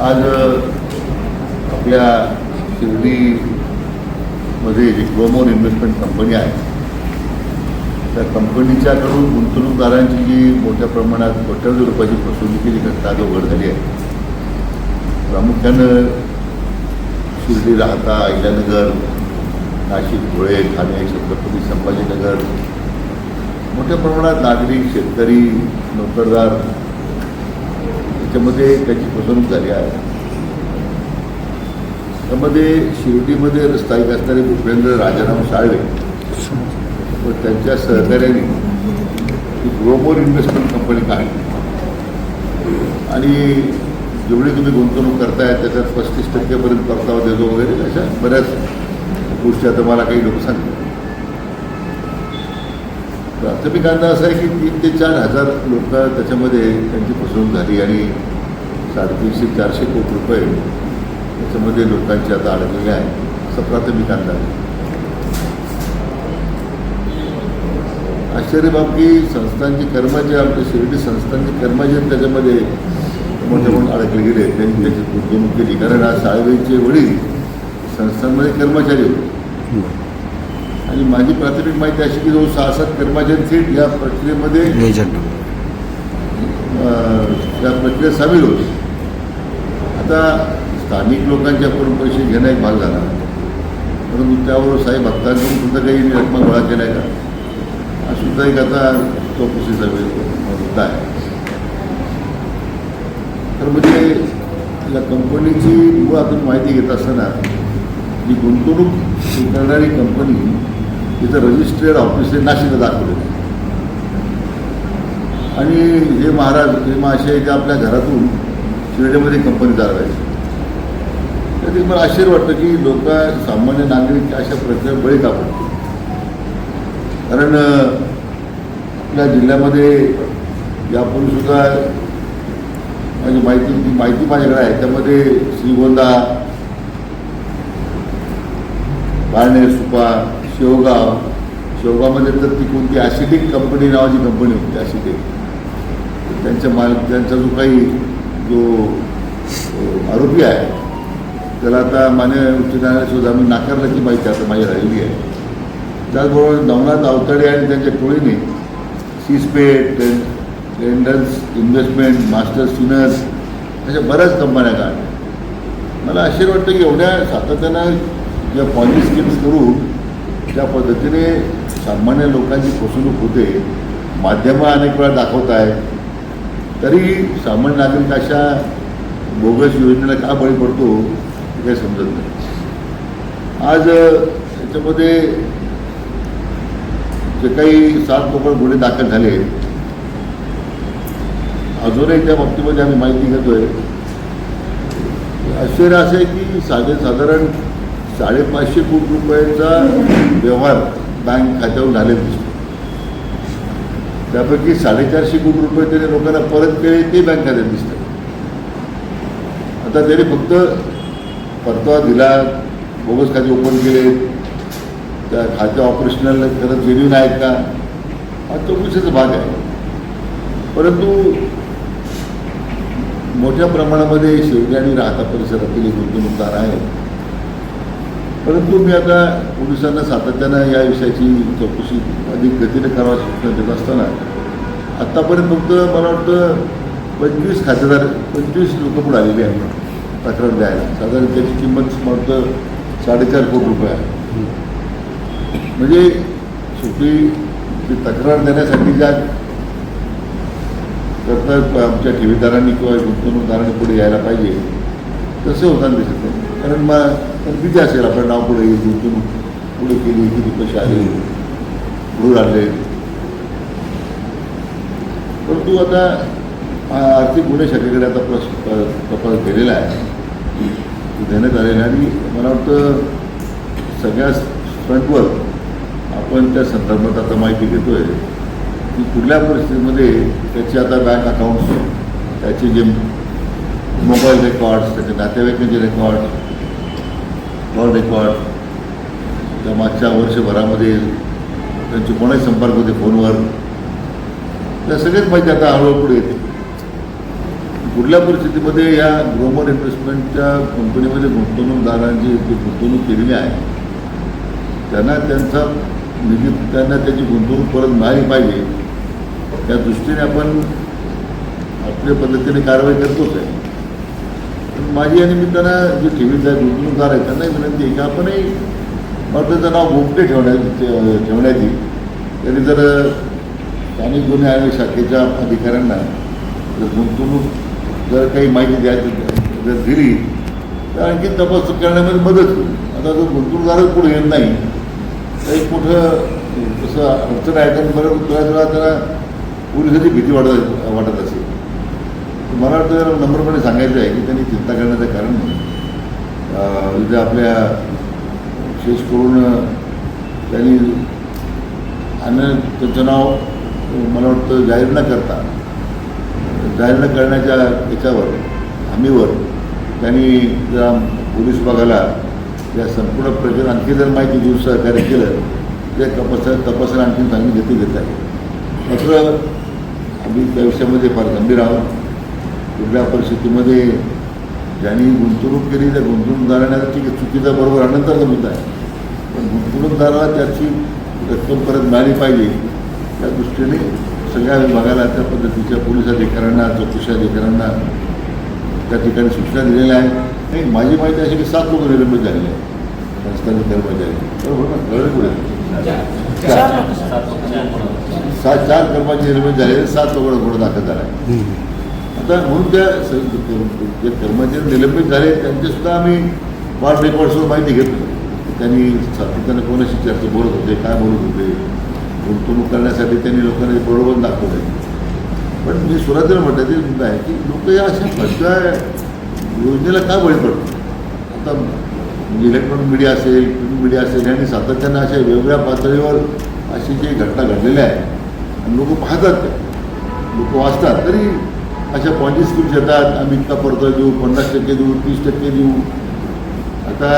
आज आपल्या शिर्डीमध्ये जी ग्लोमोर investment company आहे. त्या कंपनीच्याकडून गुंतवणूकदारांची जी मोठ्या प्रमाणात कोट्यावधी रुपयाची फसवणुकीची घटना आज उघड झाली आहे. प्रामुख्यानं शिर्डी राहता अहिल्यानगर नाशिक धुळे ठाणे छत्रपती संभाजीनगर मोठ्या प्रमाणात नागरिक शेतकरी नोकरदार त्याच्यामध्ये त्याची फसवणूक झाली आहे. त्यामध्ये शिर्डीमध्ये स्थायिक असणारे भूपेंद्र राजाराम साळवे व त्यांच्या सहकार्याने ही इन्व्हेस्टमेंट कंपनी काढली आणि जेवढी तुम्ही गुंतवणूक करताय त्याच्यात पस्तीस टक्केपर्यंत परतावा देतो वगैरे अशा बऱ्याच गोष्टी आता मला काही लोक सांगतात. प्राथमिक अंदाज असा आहे की तीन ते चार हजार लोक त्याच्यामध्ये त्यांची फसवणूक झाली आणि साडेतीनशे चारशे कोटी रुपये त्याच्यामध्ये लोकांचे आता अडकलेले आहे असा प्राथमिक अंदाज आश्चर्य बाब की संस्थांची कर्मचारी आपल्या शिर्डी संस्थांचे कर्मचारी त्याच्यामध्ये मोठे म्हणून अडकले गेले त्यांनी त्याची गुंतवणूक केली. कारण आज साळवेचे वडील संस्थांमध्ये कर्मचारी होते. आणि माझी प्राथमिक माहिती अशी की जो सहा सात कर्मचारी थेट या प्रक्रियेमध्ये या प्रक्रियेत सामील होते. आता स्थानिक लोकांच्याकडून पैसे घेणं एक भाग झाला. परंतु त्यावर साई भक्तांकडून सुद्धा काही रक्कम गोळा केला आहे का हा सुद्धा एक आता चौकशीचा वेळ मुद्दा आहे. तर म्हणजे या कंपनीची मूळ आपण माहिती घेत असताना जी गुंतवणूक करणारी कंपनी तिथं रजिस्ट्रेड ऑफिस हे नाशिकला दाखवले आणि हे महाराज हे मासे ते आपल्या घरातून शिर्डीमध्ये कंपनी चालवायची. तर ते मला आश्चर्य वाटतं की लोक सामान्य नागरिक अशा प्रकारे बळी का कारण आपल्या जिल्ह्यामध्ये यापूर्वी सुद्धा माझी माहिती ती माहिती माझ्याकडे आहे. त्यामध्ये श्रीगोंदा बाळणे सुपा शेवगाव. शेवगावमध्ये तर ती कोणती ॲसिडिक कंपनी नावाची कंपनी होती ॲसिडिक त्यांच्या माल त्यांचा जो काही जो आरोपी आहे त्याला आता मान्य उच्च न्यायालयात आम्ही नाकारल्याची माहिती आता माझी राहिलेली आहे. त्याचबरोबर नवनाथ अवताडे आणि त्यांच्या टोळीने सीस्पेट टेंडन्स इन्व्हेस्टमेंट मास्टर सिनर्स अशा बऱ्याच कंपन्या काढल्या. मला आश्चर्य वाटतं की एवढ्या सातत्यानं ज्या पॉलिसी स्कीम्स करून ज्या पद्धतीने सामान्य लोकांची फसवणूक होते. माध्यमं अनेक वेळा दाखवत आहेत. तरी सामान्य नागरिक अशा बोगस योजनेला का बळी पडतो हे काही समजत नाही. आज याच्यामध्ये जे काही सात कोकण गुन्हे दाखल झाले अजूनही त्या बाबतीमध्ये आम्ही माहिती घेतोय. आश्चर्य असं आहे की साधे साधारण साडेपाचशे कोटी रुपयांचा व्यवहार बँक खात्यावर झाले दिसतो. त्यापैकी साडेचारशे कोटी रुपये त्याने लोकांना परत केले ते बँक खात्यात दिसतात. आता त्याने फक्त परतावा दिला बोगस खाते ओपन केले. त्या खाते ऑपरेशनल खरंच जेन्युन आहेत का? हा चौकशीचा भाग आहे. परंतु मोठ्या प्रमाणामध्ये शिर्डी आणि राहता परिसरातील गुंतवणूकदार आहेत परंतु मी आता पोलिसांना सातत्यानं या विषयाची चौकशी अधिक गतीने करावा सूचना देत असताना आत्तापर्यंत फक्त मला वाटतं पंचवीस खातेदार पंचवीस लोक पुढे आलेली आहेत. तक्रार द्यायला. साधारण त्याची किंमत मला वाटतं साडेचार कोटी रुपये आहे. म्हणजे शेवटी ती तक्रार देण्यासाठी ज्या करता आमच्या ठेवीदारांनी किंवा गुंतवणूकदारांनी पुढे यायला पाहिजे तसे होताना दिसत नाही. कारण मग तर किती असेल आपलं नाव पुढे येईल गुंतवणूक पुढे केली किती पैसे आले पुढे आणले. परंतु आता आर्थिक गुन्हे शाखेकडे आता प्रस तपास केलेला आहे. देण्यात आलेला आहे. आणि मला वाटतं सगळ्या फ्रंटवर आपण त्या संदर्भात आता माहिती घेतोय की कुठल्या परिस्थितीमध्ये त्याचे आता बँक अकाउंट्स त्याचे जे मोबाईल रेकॉर्ड्स त्याचे नातेवाईकांचे रेकॉर्ड कॉल रेकॉर्ड त्या मागच्या वर्षभरामध्ये त्यांचे कोणाही संपर्क होते फोनवर त्या सगळ्याच माहिती आता हळूहळू पुढे येते. कुठल्या परिस्थितीमध्ये या ग्रोमर इन्व्हेस्टमेंटच्या कंपनीमध्ये गुंतवणूकदारांची जी गुंतवणूक केलेली आहे त्यांना त्यांचा निधी त्यांना त्याची गुंतवणूक परत मिळाली पाहिजे त्या दृष्टीने आपण आपल्या पद्धतीने कारवाई करतोच आहे. माझी या निमित्तानं जे ठेवीदार गुंतवणूकदार आहेत त्यांनाही विनंती आहे की आपणही मला नाव गोपटे ठेवण्या ठेवण्यात येईल. तरी जर स्थानिक गुन्हे आयोग शाखेच्या अधिकाऱ्यांना जर गुंतवणूक जर काही माहिती द्यायची जर दिली तर आणखी तपास करण्यामध्ये मदत होईल. आता जर गुंतवणूकदारच पुढे येत नाही तर एक तसं अडचण आहे कारण बरं त्याला पोलिसांची भीती वाटत वाटत असेल. मला वाटतं नम्रपणे सांगायचं आहे की त्यांनी चिंता करण्याचं कारण नाही म्हणजे आपल्या विशेष करून त्यांनी आणि त्यांचं नाव मला वाटतं जाहीर न करता जाहीर न करण्याच्या याच्यावर हमीवर त्यांनी त्या पोलीस विभागाला या संपूर्ण प्रक्रियेत आणखी जर माहिती देऊन सहकार्य केलं ते तपासा तपासाला आणखी चांगली गती देत आहे. मात्र आम्ही त्या विषयामध्ये फार गंभीर आहोत. कुठल्या परिस्थितीमध्ये ज्यांनी गुंतवणूक केली त्या गुंतवणूकदारांना ठीक आहे चुकीचा बरोबर अनंतरचा मुद्दा आहे. पण गुंतवणूकदाराला त्याची रक्कम परत मिळाली पाहिजे त्या दृष्टीने सगळ्या विभागाला त्या पद्धतीच्या पोलीस अधिकाऱ्यांना चौकशी अधिकाऱ्यांना त्या ठिकाणी सूचना दिलेल्या आहेत. नाही माझी माहिती अशी की सात लोक निलंबित झालेले आहेत. संस्थानिक कर्मचारी बरोबर ना? कळलं पुढे सात चार कर्मचारी निलंबित झालेले सात लोकांना गुन्हा दाखल झाला आहे आता म्हणून त्या जे कर्मचारी निलंबित झाले त्यांचेसुद्धा आम्ही वार्ड रेकॉर्ड्सवर माहिती घेतो त्यांनी सातत्यानं कोणाशी चर्चा बोलत होते काय बोलत होते गुंतवणूक करण्यासाठी त्यांनी लोकांना बरोबर दाखवले पण मी सुरुवातीला म्हटलं ते मुद्दा आहे की लोक या अशा फसव्या योजनेला का बळी पडतात? आता इलेक्ट्रॉनिक मीडिया असेल प्रिंट मीडिया असेल यांनी सातत्यानं अशा वेगवेगळ्या पातळीवर अशी जी घटना घडलेल्या आहे आणि लोक पाहतात लोक वाचतात तरी अशा पॉलिसी स्कीम्स येतात. आम्ही इतका परत देऊ पन्नास टक्के देऊ तीस टक्के देऊ. आता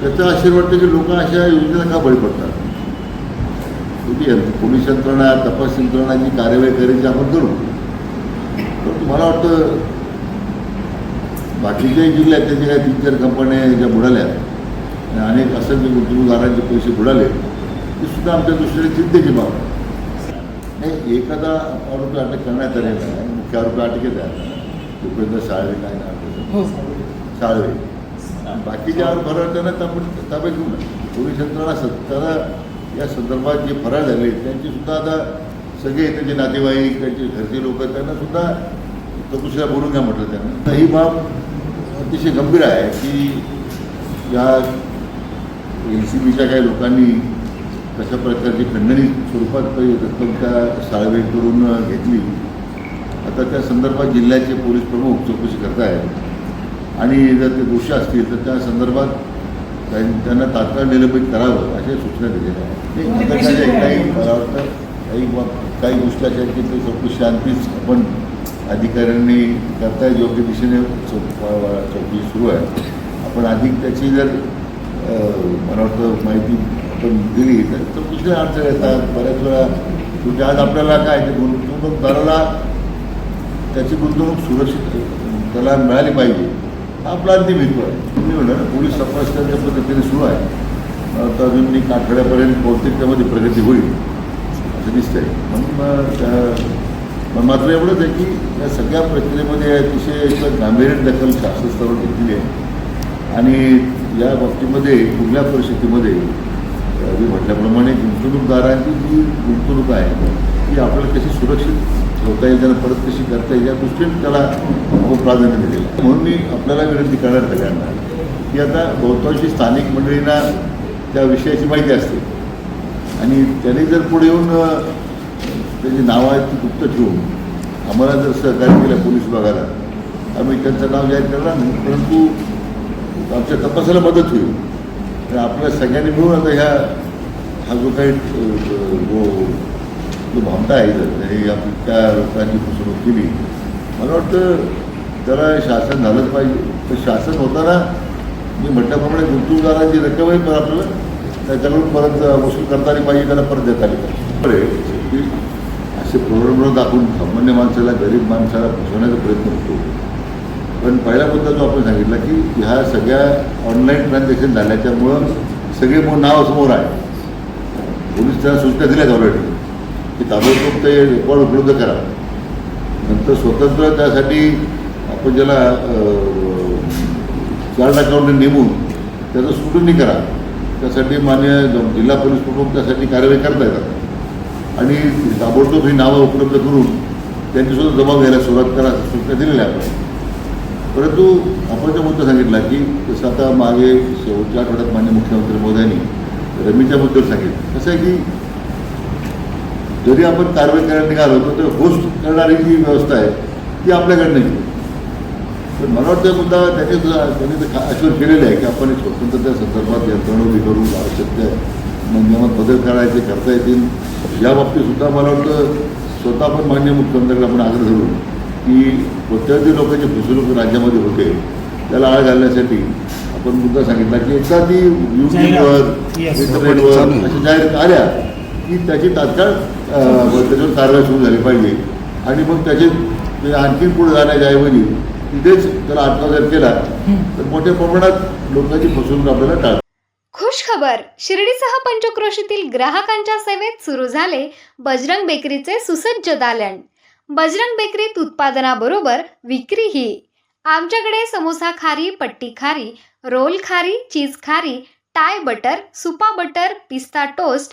त्याचा आश्चर्य वाटतं की लोक अशा योजनेला का बळी पडतात? किती पोलीस यंत्रणा तपास यंत्रणा जी कार्यवाही करायची आपण करू. पण मला वाटतं बाकीच्याही जिल्ह्यात त्याचे काही तीन चार कंपन्या ज्या बुडाल्या. आणि अनेक असंख्य गुंतवणूकदारांचे पैसे बुडाले. ते सुद्धा आमच्या दृष्टीने चिंतेची बाब नाही एखादा आरोपी अटक करण्यात आलेला आहे. मुख्य आरोपी अटकेत आहे. भूपेंद्र साळवे काय नाव त्याचं? साळवे. बाकीचे आरोप फरार करण्यात आपण ताब्यात घेऊ ना पोलीस यंत्रणा सत्ताला या संदर्भात जे फरार झाले त्यांची सुद्धा आता सगळे त्याचे नातेवाईक त्यांचे घरचे लोक त्यांना सुद्धा चौकशीला बोलून घ्या म्हटलं त्यांना. तर ही बाब अतिशय गंभीर आहे की या एन सी बीच्या काही लोकांनी कशा प्रकारची खंडणी स्वरूपात काही रक्कम त्या साळवेकडून घेतली. आता त्या संदर्भात जिल्ह्याचे पोलीस प्रमुख चौकशी करतायत. आणि जर ते दोषी असतील तर त्या संदर्भात त्यां- त्यांना तात्काळ निलंबित करावं अशा सूचना दिलेल्या आहेत. काही मला वाटतं काही काही गोष्टी अशा आहेत की ते चौकशी आणखीच आपण अधिकाऱ्यांनी करताय योग्य दिशेने चौकशी सुरू आहे. आपण अधिक त्याची जर मला वाटतं माहिती आपण दिली तर चौकशीला अडचण येतात. बऱ्याच वेळा म्हणजे आज आपल्याला काय ते गुंतवणूकदाराला त्याची गुंतवणूक सुरक्षित त्याला मिळाली पाहिजे. हा आपला अंतिम हेतू आहे. मी म्हणलं पोलीस तपास त्या पद्धतीने सुरू आहे. आता अजून एक आठवड्यापर्यंत बहुतेक त्यामध्ये प्रगती होईल. असं दिसतंय. म्हणून मग त्या- मात्र एवढंच आहे की या सगळ्या प्रक्रियेमध्ये अतिशय एक गांभीर्य दखल शासनस्तरावर घेतलेली आहे. आणि या बाबतीमध्ये कुठल्या परिस्थितीमध्ये मी म्हटल्याप्रमाणे गुंतवणूकदारांची जी गुंतवणूक आहे ती आपल्याला कशी सुरक्षित ठेवता येईल त्यांना परत कशी करता येईल या दृष्टीने त्याला खूप प्राधान्य दिलेलं म्हणून मी आपल्याला विनंती करणार सगळ्यांना की आता बहुतांशी स्थानिक मंडळींना त्या विषयाची माहिती असते. आणि त्यांनी जर पुढे येऊन त्याची नावं आहेत ती गुप्त ठेवून आम्हाला जर सहकार्य केलं पोलीस विभागाला आम्ही त्यांचं नाव जाहीर करणार नाही परंतु आमच्या तपासाला मदत होईल. तर आपल्या सगळ्यांनी मिळून आता ह्या हा जो काही आहे इथं. त्यांनी आपली त्या लोकांची फसवणूक केली. मला वाटतं त्याला शासन झालंच पाहिजे. तर शासन होताना मी म्हटल्याप्रमाणे गुंतवणूकदारांची रक्कमही पण आपल्याला त्याच्याकडून परत वसूल करता आली पाहिजे त्याला परत देता आली पाहिजे. की असे प्रॉब्लेम दाखवून सामान्य माणसाला गरीब माणसाला फसवण्याचा प्रयत्न होतो पण पहिला मुद्दा जो आपण सांगितला की ह्या सगळ्या ऑनलाईन ट्रान्झॅक्शन झाल्याच्यामुळं सगळे नाव समोर आहे. पोलीस त्याला सूचना दिल्यात ऑलरेडी की ताबडतोब ते रेकॉर्ड उपलब्ध करा. नंतर स्वतंत्र त्यासाठी आपण ज्याला चार्ट अकाउंट नेमून त्याचं स्क्रुटनी करा. त्यासाठी मान्य जिल्हा पोलीस प्रमुख त्यासाठी कारवाई करता येतात. आणि ताबडतोब ही नावं उपलब्ध करून त्यांचीसुद्धा जमा घ्यायला सुरुवात करा सूचना दिलेल्या आपण परंतु आपण त्या मुद्दा सांगितला की जसं आता मागे शेवटच्या आठवड्यात मान्य मुख्यमंत्री मोदयांनी रमीच्या मुद्द्यावर सांगितलं. कसं आहे की जरी आपण कारवाई करायला निघालो तर होस्ट करणारी जी व्यवस्था आहे ती आपल्याकडे नाही पण मला वाटतं मुद्दा त्यांनी त्यांनी तर आश्वासन केलेलं आहे की आपण एक स्वतंत्रत्या संदर्भात यंत्रणा उभी करू आवश्यक आहे मग नियमात बदल करायचे करता येतील. या बाबतीत सुद्धा मला वाटतं स्वतः पण मान्य मुख्यमंत्र्यांकडे आपण आग्रह धरू की कोणत्याही लोकांची फसवणूक राज्यामध्ये होते त्याला आळ घालण्यासाठी आपण मुद्दा सांगितला की एकदा ती युट्यूबवर. इंटरनेटवर अशा जाहिरात आल्या की त्याची तात्काळ त्याच्यावर कारवाई सुरू झाली पाहिजे. आणि मग त्याचे आणखी पुढे जाण्याच्या ऐवजी तिथेच त्याला अटकाव जर केला तर मोठ्या प्रमाणात लोकांची फसवणूक आपल्याला टाळ खुश खबर शिर्डीसह पंचक्रोशीतील ग्राहकांच्या सेवेत सुरू झाले बजरंग बेकरीचे सुसज्ज दालन. बजरंग बेकरीत उत्पादनाबरोबर विक्रीही. आमच्याकडे समोसा खारी पट्टी खारी रोल खारी चीज खारी टाय बटर सुपा बटर पिस्ता toast